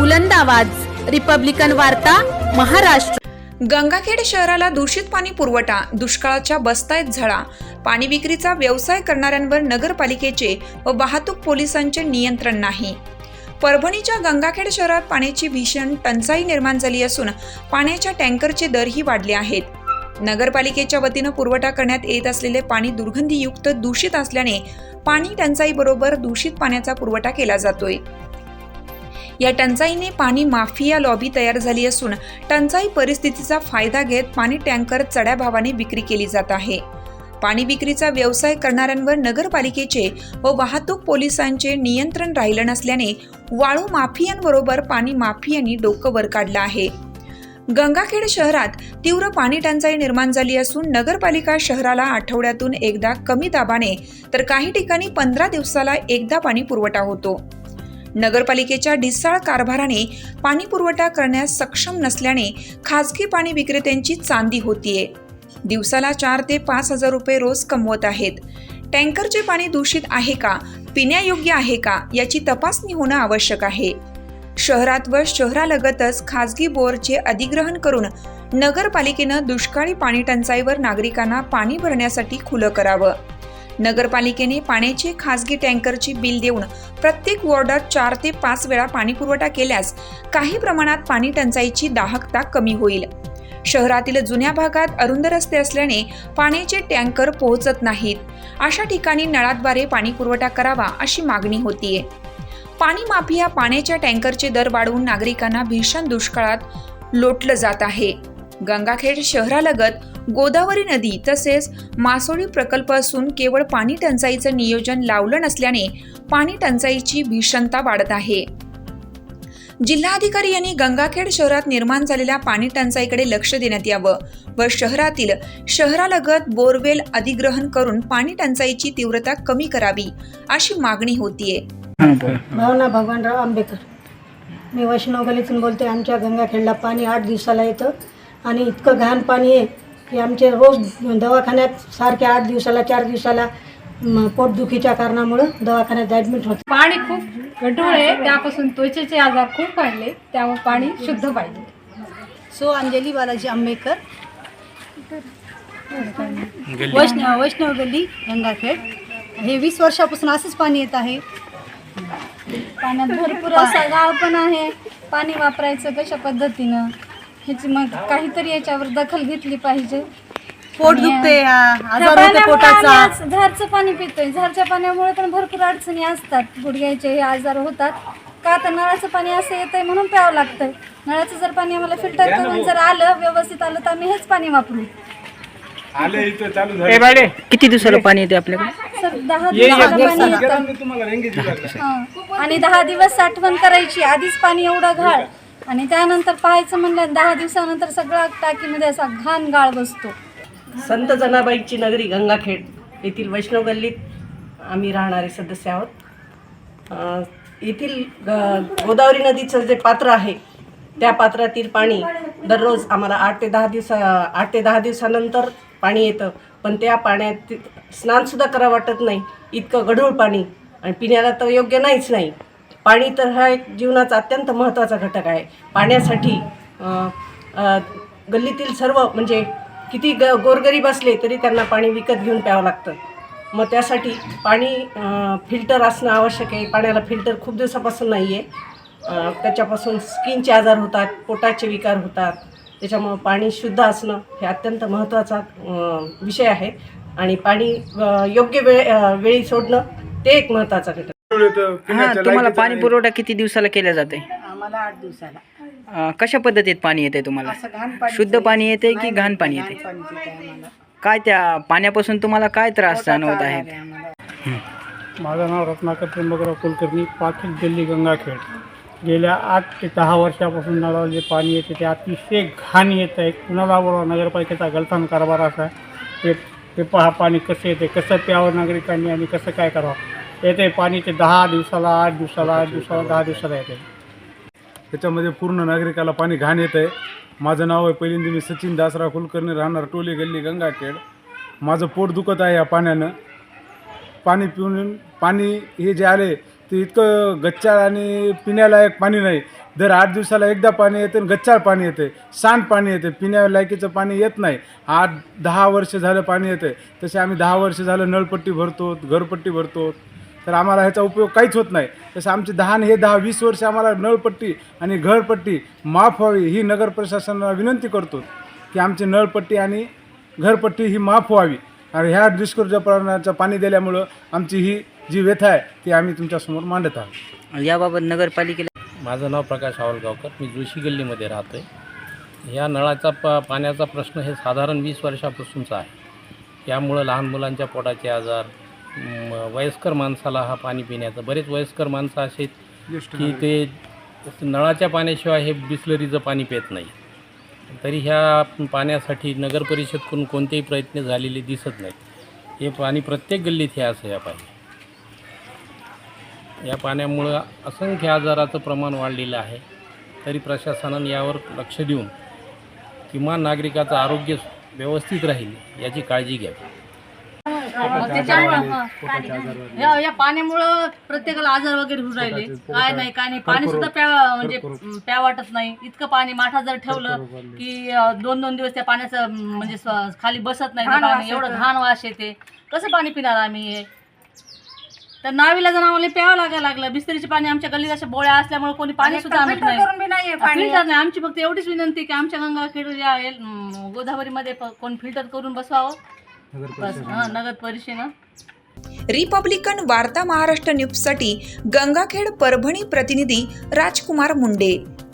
बुलंद आवाज. रिपब्लिकन वार्ता महाराष्ट्र. गंगाखेड शहराला दूषित पाणी पुरवठा दुष्काळाच्या बस्तायत झळा पाणी विक्रीचा व्यवसाय करणाऱ्यांवर नगरपालिकेचे व वाहतूक पोलिसांचे नियंत्रण नाही. परभणीच्या गंगाखेड शहरात पाण्याची भीषण टंचाई निर्माण झाली असून पाण्याच्या टँकरचे दरही वाढले आहेत. नगरपालिकेच्या वतीनं पुरवठा करण्यात येत असलेले पाणी दुर्गंधीयुक्त दूषित असल्याने पाणी टंचाईबरोबर दूषित पाण्याचा पुरवठा केला जातोय. या टंचाईने पाणी माफिया लॉबी तयार झाली असून टंचाई परिस्थितीचा फायदा घेत पाणी टँकर चढ्या भावाने विक्री केली जात आहे. पाणी विक्रीचा व्यवसाय करणाऱ्यांवर नगरपालिकेचे व वाहतूक पोलिसांचे नियंत्रण राहिलं नसल्याने वाळू माफियांबरोबर पाणी माफियांनी डोकं वर काढलं आहे. गंगाखेड शहरात तीव्र पाणी टंचाई निर्माण झाली असून नगरपालिका शहराला आठवड्यातून एकदा कमी दाबाने तर काही ठिकाणी पंधरा दिवसाला एकदा पाणी पुरवठा होतो. नगरपालिकेच्या ढिसाळ कारभाराने पाणीपुरवठा करण्यास सक्षम नसल्याने खाजगी पाणी विक्रेत्यांची चांदी होतीये. दिवसाला चार ते पाच हजार रुपये रोज कमवत आहेत. टँकरचे पाणी दूषित आहे का? पिण्यायोग्य आहे का? याची तपासणी होणं आवश्यक आहे. शहरात व शहरालगतच खाजगी बोरचे अधिग्रहण करून नगरपालिकेनं दुष्काळी पाणी टंचाईवर नागरिकांना पाणी भरण्यासाठी खुलं करावं. नगरपालिकेने पाण्याचे खासगी टँकरची बिल देऊन प्रत्येक वॉर्डात चार ते पाच वेळा पाणी पुरवठा केल्यास काही प्रमाणात पाणी टंचाईची दाहकता कमी होईल. शहरातील जुन्या भागात अरुंद रस्ते असल्याने पाण्याचे टँकर पोहोचत नाहीत. अशा ठिकाणी नळाद्वारे पाणी पुरवठा करावा अशी मागणी होतीये. पाणी माफिया पाण्याच्या टँकरचे दर वाढवून नागरिकांना भीषण दुष्काळात लोटलं जात आहे. गंगाखेड शहरालगत गोदावरी नदी तसेच मासोळी प्रकल्प असून केवळ पाणी टंचाईचं नियोजन लावलं नसल्याने पाणी टंचाईची भीषणता वाढत आहे. जिल्हाधिकारी यांनी गंगाखेड शहरात निर्माण झालेल्या पाणी टंचाईकडे लक्ष देण्यात यावं व शहरातील शहरालगत बोरवेल अधिग्रहण करून पाणी टंचाईची तीव्रता कमी करावी अशी मागणी होतीये. भावना भगवानराव आंबेकर मी वैष्णव गलीतून बोलते आमच्या गंगाखेडला पाणी आठ दिवसाला येतं आणि इतकं घाण पाणी आहे. की आमचे रोज दवाखान्यात सारखे आठ दिवसाला चार दिवसाला पोटदुखीच्या कारणामुळं दवाखान्यात ॲडमिट होते पाणी खूप गढूळ आहे. त्यापासून त्वचेचे आजार खूप वाढले. त्यामुळे पाणी शुद्ध पाहिजे. सो अंजली बालाजी आंबेकर वैष्णव वैष्णव गल्ली गंगाखेड. हे वीस वर्षापासून असंच पाणी येत आहे. पाण्यात भरपूर असा गाळ पण आहे. पाणी वापरायचं कशा पद्धतीनं? ह्याची मग काहीतरी याच्यावर दखल घेतली पाहिजे. पोट दुखते आजार होते पोटाचा. झारचं पाणी पितोय. झारच्या पाण्यामुळे पण भरपूर अडचणी असतात. गुडघ्याचे हे आजार होतात. का तर नळाचं पाणी असं येतंय म्हणून प्यावं लागतंय. नळाचं जर पाणी आम्हाला फिल्टर करून जर आलं व्यवस्थित आलं तर आम्ही हेच पाणी वापरू. किती दिवसाला पाणी येते आपल्याकडे? सर दहा दिवसाला पाणी येतं. हां. आणि दहा दिवस साठवण करायची. आधीच पाणी एवढं घाळ आणि त्यानंतर पाहायचं म्हणलं दहा दिवसानंतर सगळा टाकीमध्ये असा घाण गाळ बसतो. संत जनाबाईची नगरी गंगाखेड येथील वैष्णव गल्लीत आम्ही राहणारे सदस्य आहोत. येथील ग गोदावरी नदीचं जे पात्र आहे त्या पात्रातील पाणी दररोज आम्हाला आठ ते दहा दिवसा आठ ते दहा दिवसानंतर पाणी येतं. पण त्या पाण्यात स्नानसुद्धा करा वाटत नाही. इतकं गढूळ पाणी आणि पिण्याला तर योग्य नाहीच नाही. पाणी तर हा एक जीवनाचा अत्यंत महत्त्वाचा घटक आहे. पाण्यासाठी गल्लीतील सर्व म्हणजे किती ग गोरगरीब असले तरी त्यांना पाणी विकत घेऊन प्यावं लागतं. मग त्यासाठी पाणी फिल्टर असणं आवश्यक आहे. पाण्याला फिल्टर खूप दिवसापासून नाही आहे त्याच्यापासून स्किनचे आजार होतात पोटाचे विकार होतात. त्याच्यामुळं पाणी शुद्ध असणं हे अत्यंत महत्त्वाचा विषय आहे. आणि पाणी योग्य वेळे वेळी सोडणं ते एक महत्त्वाचा घटक हा तुम्हाला पाणी पुरवठा किती दिवसाला केला जाते? आम्हाला आठ दिवसाला. अं, कशा पद्धतीत पाणी येते तुम्हाला? असं घाण पाणी शुद्ध पाणी येते की घाण पाणी येते पाणी येते आम्हाला. काय त्या पाण्यापासून तुम्हाला काय त्रास जाणवत आहेत आम्हाला. माझं नाव रत्नाकर त्र्यंबकराव कुलकर्णी पाटील दिल्ली गंगाखेड. गेल्या आठ ते दहा वर्षापासून नळाला जे पाणी येते ते अतिशय घाण येत आहे. कुणाला बोलावं? नगरपालिकेचा गलथान कारभार असा आहे. ते ते पहा पाणी कसं येते कसं प्यावं नागरिकांनी आणि कसं काय करावं? येते पाणी ते दहा दिवसाला आठ दिवसाला आठ दिवसाला दहा दिवसाला येते. त्याच्यामध्ये पूर्ण नागरिकाला पाणी घाण येत आहे माझं नाव आहे पहिल्यांदा मी सचिन दासराव कुलकर्णी राहणार टोली गल्ली गंगाखेड. माझं पोट दुखत आहे या पाण्यानं. पाणी पिऊन पाणी हे जे आले ते इतकं गच्चाळ आणि पिण्यालायक पाणी नाही. दर आठ दिवसाला एकदा पाणी येते आणि गच्चाळ पाणी येते. सांड पाणी येते. पिण्यालायकीचं पाणी येत नाही. आठ दहा वर्ष झालं पाणी येते तसे आम्ही दहा वर्ष झालं नळपट्टी भरतो घरपट्टी भरतो. तर आम्हाला ह्याचा उपयोग काहीच होत नाही. तसं आमचे दहा आणि हे दहा वीस वर्ष आम्हाला नळपट्टी आणि घरपट्टी माफ व्हावी ही नगर प्रशासनाला विनंती करतो की आमची नळपट्टी आणि घरपट्टी ही माफ व्हावी. आणि ह्या दुष्काळाचं पाणी दिल्यामुळं आमची ही जी व्यथा आहे ती आम्ही तुमच्यासमोर मांडत आहोत. याबाबत नगरपालिकेला माझं नाव प्रकाश आवलगावकर. मी जोशी गल्लीमध्ये राहतो आहे ह्या नळाचा प पाण्याचा प्रश्न हे साधारण वीस वर्षापासूनचा आहे. यामुळं लहान मुलांच्या पोटाचे आजार वयस्कर माणसाला हा पाणी पिण्याचं. बरेच वयस्कर माणसं असे की ते नळाच्या पाण्याशिवाय हे बिस्लरीचं पाणी पित नाही. तरी ह्या पाण्यासाठी नगर परिषदकडून कोणतेही प्रयत्न झालेले दिसत नाहीत. हे पाणी प्रत्येक गल्लीत हे असं या पाणी या पाण्यामुळं असंख्य आजाराचं प्रमाण वाढलेलं आहे. तरी प्रशासनानं यावर लक्ष देऊन किमान नागरिकाचं आरोग्य व्यवस्थित राहील याची काळजी घ्यावी. या या पाण्यामुळं प्रत्येकाला आजार वगैरे होऊन राहिले. काय नाही काय नाही. पाणी सुद्धा प्या म्हणजे प्या वाटत नाही. इतकं पाणी माठा जर ठेवलं की अं, दोन दोन दिवस त्या पाण्याचं अं, म्हणजे स्व- खाली बसत नाही ते पाणी एवढं घाण वास येते. कसं पाणी पिणार आम्ही हे? तर नावीला जर आम्हाला प्यावं लागायला लागलं बिस्तरीचे पाणी आमच्या गल्लीत अशा बोळ्या असल्यामुळे कोणी पाणी सुद्धा आणत नाही. फिल्टर नाही. आमची फक्त एवढीच विनंती की आमच्या गंगाखेड या गोदावरीमध्ये प- कोण फिल्टर करून बसवावं. बस नगर परिषदेनं रिपब्लिकन वार्ता महाराष्ट्र न्यूजसाठी गंगाखेड परभणी प्रतिनिधी राजकुमार मुंडे.